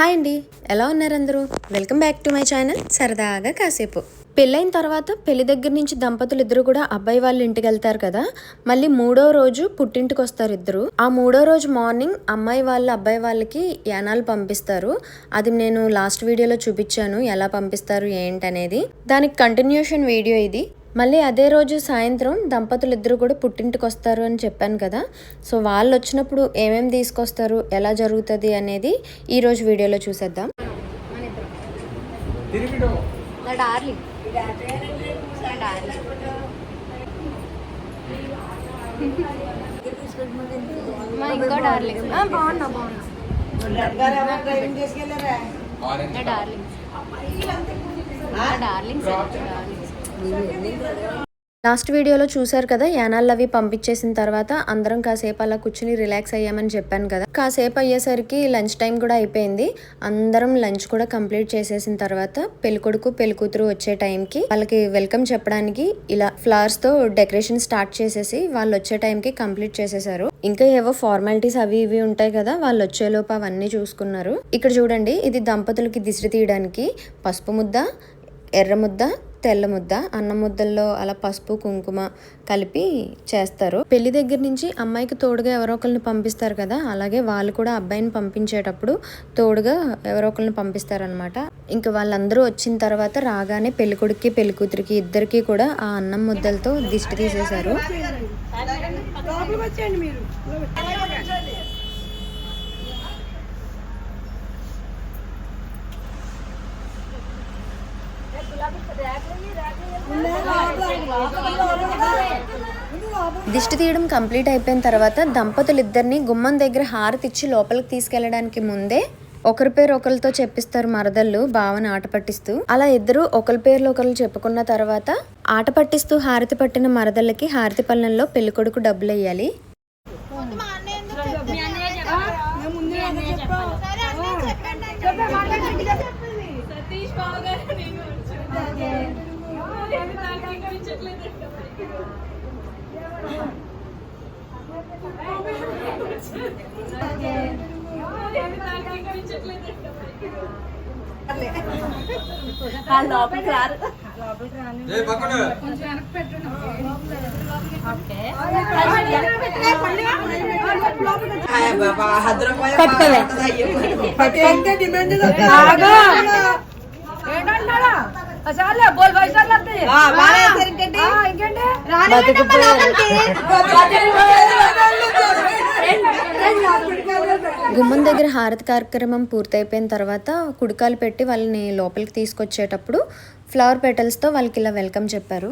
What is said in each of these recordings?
Hi అండి. ఎలా ఉన్నారు అందరూ? Welcome back to my channel సరదాగా కాసేపు. పెళ్ళైన తర్వాత పెళ్ళి దగ్గర నుంచి దంపతులు ఇద్దరు కూడా అబ్బాయి వాళ్ళ ఇంటికి వెళ్తారు కదా? మళ్ళీ మూడో రోజు పుట్టింటికి వస్తారు ఇద్దరు. ఆ మూడో రోజు మార్నింగ్ అమ్మాయి వాళ్ళ అబ్బాయి వాళ్ళకి యానాలు పంపిస్తారు. అది నేను లాస్ట్ వీడియోలో చూపించాను. ఎలా పంపిస్తారు ఏంటనేది. దానికి కంటిన్యూషన్ వీడియో ఇది. మళ్ళీ అదే రోజు సాయంత్రం దంపతులు ఇద్దరు కూడా పుట్టింటికి వస్తారు అని చెప్పాను కదా. సో వాళ్ళు వచ్చినప్పుడు ఏమేమి తీసుకొస్తారు ఎలా జరుగుతుంది అనేది ఈ రోజు వీడియోలో చూసేద్దాం. డార్లింగ్. ఇంకో డార్లింగ్. లాస్ట్ వీడియోలో చూసారు కదా యానాళ్ళు అవి పంపించేసిన తర్వాత అందరం కాసేపు అలా కూర్చుని రిలాక్స్ అయ్యామని చెప్పాను కదా. కాసేపు అయ్యేసరికి లంచ్ టైం కూడా అయిపోయింది. అందరం లంచ్ కూడా కంప్లీట్ చేసేసిన తర్వాత పెళ్ళికొడుకు పెళ్ళికూతురు వచ్చే టైంకి వాళ్ళకి వెల్కమ్ చెప్పడానికి ఇలా ఫ్లవర్స్తో డెకరేషన్ స్టార్ట్ చేసేసి వాళ్ళు వచ్చే టైంకి కంప్లీట్ చేసేసారు. ఇంకా ఏవో ఫార్మాలిటీస్ అవి ఇవి ఉంటాయి కదా వాళ్ళు వచ్చేలోపు అవన్నీ చూసుకున్నారు. ఇక్కడ చూడండి ఇది దంపతులకి దిష్టి తీయడానికి పసుపు ముద్ద ఎర్ర ముద్ద తెల్ల ముద్ద అన్నం ముద్దల్లో అలా పసుపు కుంకుమ కలిపి చేస్తారు. పెళ్ళి దగ్గర నుంచి అమ్మాయికి తోడుగా ఎవరో ఒకరిని పంపిస్తారు కదా అలాగే వాళ్ళు కూడా అబ్బాయిని పంపించేటప్పుడు తోడుగా ఎవరో ఒకరిని పంపిస్తారనమాట ఇంకా వాళ్ళందరూ వచ్చిన తర్వాత రాగానే పెళ్ళికొడుక్కి పెళ్ళికూతురికి ఇద్దరికి కూడా ఆ అన్నం ముద్దలతో దిష్టి తీసేశారు. దిష్టి తీయడం కంప్లీట్ అయిపోయిన తర్వాత దంపతులు ఇద్దరిని గుమ్మం దగ్గర హారతి ఇచ్చి లోపలికి తీసుకెళ్ళడానికి ముందే ఒకరి పేరు ఒకరితో చెప్పిస్తారు మరదళ్ళు భావన ఆట పట్టిస్తూ. అలా ఇద్దరు ఒకరి పేర్లు ఒకరు చెప్పుకున్న తర్వాత ఆట పట్టిస్తూ హారతి పట్టిన మరదళ్ళకి హారతి పళ్ళంలో పెళ్ళి కొడుకు డబ్బులు వేయాలి బోల్ పైసలు వస్తాయి ఇంకేంటి గుమ్మం దగ్గర హారతి కార్యక్రమం పూర్తయిపోయిన తర్వాత కుడికాలు పెట్టి వాళ్ళని లోపలికి తీసుకొచ్చేటప్పుడు ఫ్లవర్ పెటల్స్తో వాళ్ళకి ఇలా వెల్కమ్ చెప్పారు.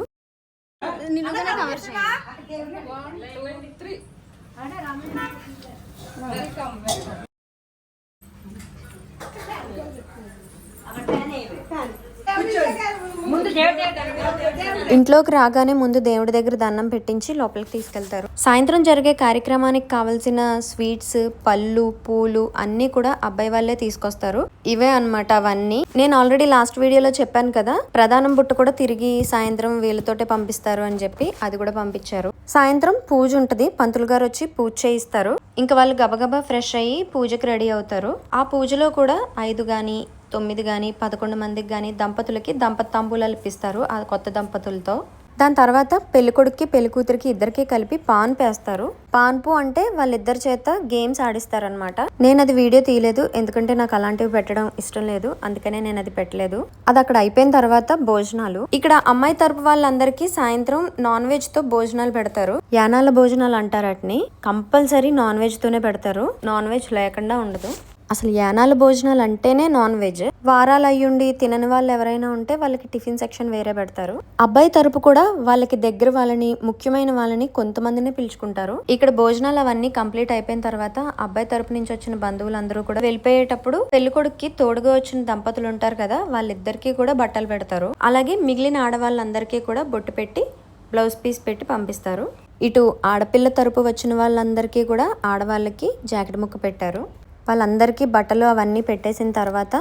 ఇంట్లోకి రాగానే ముందు దేవుడి దగ్గర దండం పెట్టించి లోపలికి తీసుకెళ్తారు. సాయంత్రం జరిగే కార్యక్రమానికి కావాల్సిన స్వీట్స్ పళ్ళు పూలు అన్నీ కూడా అబ్బాయి వాళ్ళే తీసుకొస్తారు. ఇవే అనమాట అవన్నీ. నేను ఆల్రెడీ లాస్ట్ వీడియోలో చెప్పాను కదా ప్రధానం బుట్ట కూడా తిరిగి సాయంత్రం వీళ్ళతోటే పంపిస్తారు అని చెప్పి అది కూడా పంపించారు. సాయంత్రం పూజ ఉంటుంది పంతులు గారు వచ్చి పూజ చేయిస్తారు. ఇంకా వాళ్ళు గబగబా ఫ్రెష్ అయ్యి పూజకి రెడీ అవుతారు. ఆ పూజలో కూడా ఐదు కానీ తొమ్మిది కానీ పదకొండు మందికి కానీ దంపతులకి దంపతి తాంబూలాలు ఇప్పిస్తారు ఆ కొత్త దంపతులతో. దాని తర్వాత పెళ్ళి కొడుక్కి పెళ్ళి కూతురికి ఇద్దరికి కలిపి పాన్ పేస్తారు. పాన్పు అంటే వాళ్ళిద్దరి చేత గేమ్స్ ఆడిస్తారనమాట నేను అది వీడియో తీయలేదు ఎందుకంటే నాకు అలాంటివి పెట్టడం ఇష్టం లేదు అందుకనే నేను అది పెట్టలేదు. అది అక్కడ అయిపోయిన తర్వాత భోజనాలు. ఇక్కడ అమ్మాయి తరపు వాళ్ళందరికీ సాయంత్రం నాన్ వెజ్తో భోజనాలు పెడతారు. యానాల భోజనాలు అంటారు వాటిని కంపల్సరీ నాన్ వెజ్ తోనే పెడతారు. నాన్ వెజ్ లేకుండా ఉండదు. అసలు యానాల భోజనాలు అంటేనే నాన్ వెజ్. వారాలు అయ్యుండి తినని వాళ్ళు ఎవరైనా ఉంటే వాళ్ళకి టిఫిన్ సెక్షన్ వేరే పెడతారు. అబ్బాయి తరపు కూడా వాళ్ళకి దగ్గర వాళ్ళని ముఖ్యమైన వాళ్ళని కొంతమందిని పిలుచుకుంటారు. ఇక్కడ భోజనాలు అవన్నీ కంప్లీట్ అయిపోయిన తర్వాత అబ్బాయి తరపు నుంచి వచ్చిన బంధువులందరూ కూడా వెళ్ళిపోయేటప్పుడు పెళ్ళికొడుక్కి తోడుగా వచ్చిన దంపతులు ఉంటారు కదా వాళ్ళిద్దరికీ కూడా బట్టలు పెడతారు. అలాగే మిగిలిన ఆడవాళ్ళందరికీ కూడా బొట్టు పెట్టి బ్లౌజ్ పీస్ పెట్టి పంపిస్తారు. ఇటు ఆడపిల్ల తరపు వచ్చిన వాళ్ళందరికీ కూడా ఆడవాళ్ళకి జాకెట్ ముక్క పెట్టారు. వాళ్ళందరికీ బట్టలు అవన్నీ పెట్టేసిన తర్వాత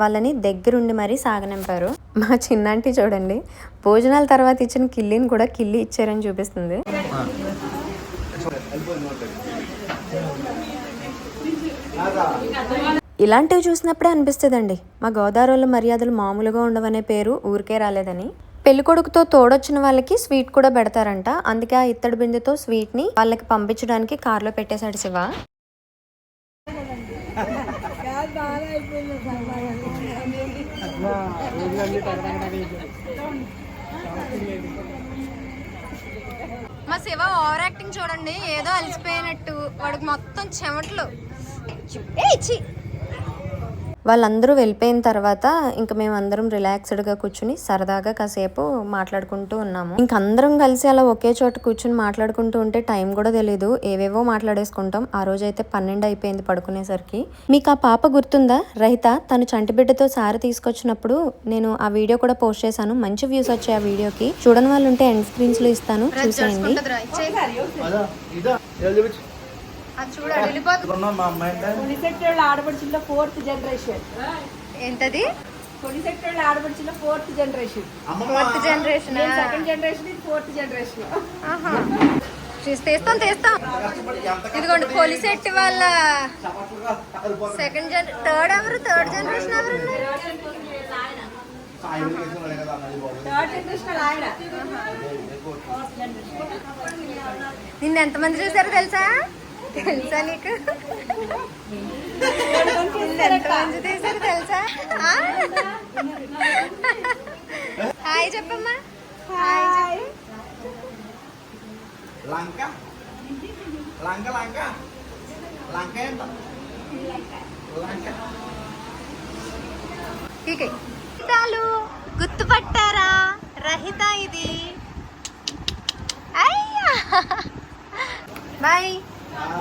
వాళ్ళని దగ్గరుండి మరీ సాగనింపారు. మా చిన్నంటి చూడండి భోజనాల తర్వాత ఇచ్చిన కిల్లిని కూడా కిల్లి ఇచ్చారని చూపిస్తుంది. ఇలాంటివి చూసినప్పుడే అనిపిస్తుందండి. మా గోదావరిలో మర్యాదలు మామూలుగా ఉండవనే పేరు ఊరికే రాలేదని. పెళ్ళికొడుకుతో తోడొచ్చిన వాళ్ళకి స్వీట్ కూడా పెడతారంట. అందుకే ఆ ఇత్తడి బిందెతో స్వీట్ని వాళ్ళకి పంపించడానికి కార్లో పెట్టేశాడు శివ. మా శివ ఓవర్ యాక్టింగ్ చూడండి ఏదో అలసిపోయినట్టు వాడికి మొత్తం చెమటలు. ఏ ఇచ్చి వాళ్ళందరూ వెళ్ళిపోయిన తర్వాత ఇంకా మేము అందరం రిలాక్స్డ్గా కూర్చుని సరదాగా కాసేపు మాట్లాడుకుంటూ ఉన్నాము. ఇంక అందరం కలిసి అలా ఒకే చోట కూర్చుని మాట్లాడుకుంటూ ఉంటే టైం కూడా తెలీదు. ఏవేవో మాట్లాడేసుకుంటాం. ఆ రోజు అయితే పన్నెండు అయిపోయింది పడుకునేసరికి. మీకు ఆ పాప గుర్తుందా? రహిత తను చంటి బిడ్డతో సారి తీసుకొచ్చినప్పుడు నేను ఆ వీడియో కూడా పోస్ట్ చేశాను. మంచి వ్యూస్ వచ్చాయి ఆ వీడియోకి. చూడని వాళ్ళు ఉంటే ఎండ్ స్క్రీన్స్లో ఇస్తాను చూసేయండి. మా అమ్మాయి అంటే? కొనిసెట్టోళ్ళ ఆడపడుచుల ఫోర్త్ జనరేషన్. ఏంటది? Fourth generation. Fourth generation? Second generation ఇది ఫోర్త్ జనరేషన్. తీస్తాం తీస్తాం. ఇదిగోండి పోలీసెట్ వాళ్ళ సెకండ్ జన్ థర్డ్ ఎవరు? థర్డ్ జనరేషన్ ఎవరు థర్డ్ జనరేషన్ ఆయన. నిన్న ఎంతమంది చూసారో తెలుసా? తెలుసా నీకు? నిన్న ఎంతమంది చూసారో తెలుసా? హాయ్ చెప్పమ్మా. హాయ్. లంక? లంక లంక. లంక. రహితాలు గుర్తుపట్టారా? రహిత ఇది. అయ్యా. బాయ్.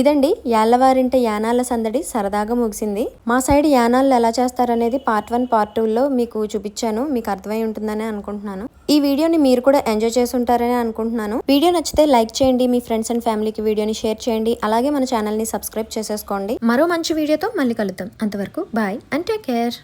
ఇదండి యాళ్ళవారింట యానాల సందడి సరదాగా ముగిసింది. మా సైడ్ యానాలు ఎలా చేస్తారనేది పార్ట్ వన్ పార్ట్ టూలో మీకు చూపించాను. మీకు అర్థమై ఉంటుందని అనుకుంటున్నాను. ఈ వీడియోని మీరు కూడా ఎంజాయ్ చేసి ఉంటారని అనుకుంటున్నాను. వీడియో నచ్చితే లైక్ చేయండి మీ ఫ్రెండ్స్ అండ్ ఫ్యామిలీకి వీడియోని షేర్ చేయండి. అలాగే మన ఛానల్ని సబ్స్క్రైబ్ చేసేసుకోండి. మరో మంచి వీడియోతో మళ్ళీ కలుద్దాం. అంతవరకు బాయ్ అండ్ టేక్ కేర్.